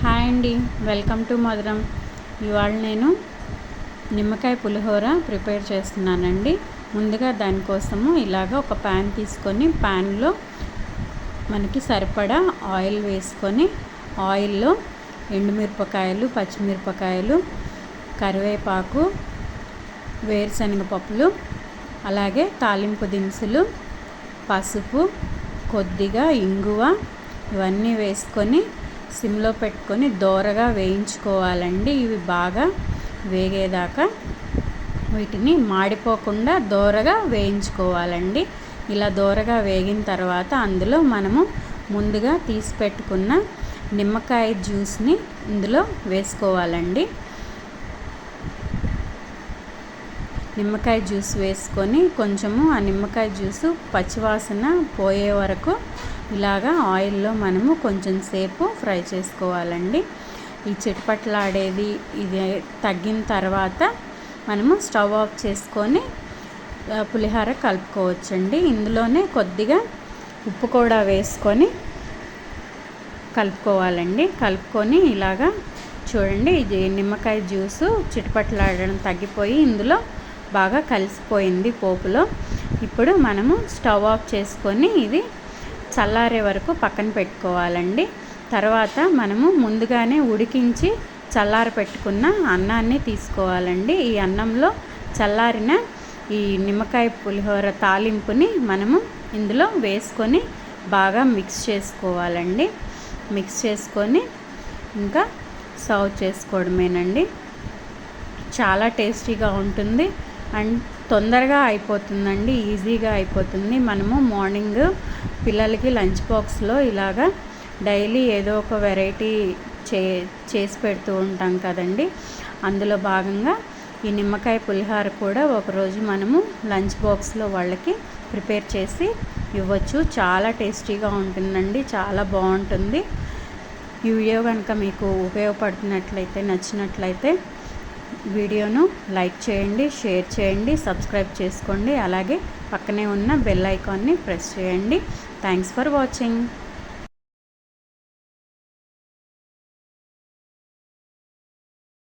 Hi అండి. Welcome to మధురం. ఇవాళ నేను నిమ్మకాయ పులిహోర ప్రిపేర్ చేస్తున్నానండి. ముందుగా దానికోసము ఇలాగ ఒక ప్యాన్ తీసుకొని ప్యాన్లో మనకి సరిపడా ఆయిల్ వేసుకొని ఆయిల్లో ఎండుమిరపకాయలు పచ్చిమిరపకాయలు కరివేపాకు వేరుశనగ పప్పులు అలాగే తాలింపు దినుసులు పసుపు కొద్దిగా ఇంగువ ఇవన్నీ వేసుకొని సిమ్లో పెట్టుకొని దోరగా వేయించుకోవాలండి. ఇవి బాగా వేగేదాకా వీటిని మాడిపోకుండా దోరగా వేయించుకోవాలండి. ఇలా దోరగా వేగిన తర్వాత అందులో మనము ముందుగా తీసి పెట్టుకున్న నిమ్మకాయ జ్యూస్ని ఇందులో వేసుకోవాలండి. నిమ్మకాయ జ్యూస్ వేసుకొని కొంచెము ఆ నిమ్మకాయ జ్యూసు పచ్చివాసన పోయే వరకు ఇలాగా ఆయిల్లో మనము కొంచెం సేపు ఫ్రై చేసుకోవాలండి. ఈ చిటపట్లాడేది ఇది తగ్గిన తర్వాత మనము స్టవ్ ఆఫ్ చేసుకొని పులిహోర కలుపుకోవచ్చండి. ఇందులోనే కొద్దిగా ఉప్పు కూడా వేసుకొని కలుపుకోవాలండి. కలుపుకొని ఇలాగా చూడండి ఇది నిమ్మకాయ జ్యూసు చిటపట్లాడడం తగ్గిపోయి ఇందులో బాగా కలిసిపోయింది పోపులో. ఇప్పుడు మనము స్టవ్ ఆఫ్ చేసుకొని ఇది చల్లారే వరకు పక్కన పెట్టుకోవాలండి. తర్వాత మనము ముందుగానే ఉడికించి చల్లార పెట్టుకున్న అన్నాన్ని తీసుకోవాలండి. ఈ అన్నంలో చల్లారిన ఈ నిమ్మకాయ పులిహోర తాలింపుని మనము ఇందులో వేసుకొని బాగా మిక్స్ చేసుకోవాలండి. మిక్స్ చేసుకొని ఇంకా సర్వ్ చేసుకోవడమేనండి. చాలా టేస్టీగా ఉంటుంది. అండ్ తొందరగా అయిపోతుందండి ఈజీగా అయిపోతుంది. మనము మార్నింగ్ పిల్లలకి లంచ్ బాక్స్లో ఇలాగా డైలీ ఏదో ఒక వెరైటీ చే చేసి పెడుతూ ఉంటాం కదండి. అందులో భాగంగా ఈ నిమ్మకాయ పులిహార కూడా ఒకరోజు మనము లంచ్ బాక్స్లో వాళ్ళకి ప్రిపేర్ చేసి ఇవ్వచ్చు. చాలా టేస్టీగా ఉంటుందండి చాలా బాగుంటుంది. ఈ వీడియో కనుక మీకు ఉపయోగపడుతున్నట్లయితే నచ్చినట్లయితే వీడియోను లైక్ చేయండి షేర్ చేయండి సబ్స్క్రైబ్ చేసుకోండి అలాగే పక్కనే ఉన్న బెల్ ఐకాన్ని ప్రెస్ చేయండి. Thanks for watching.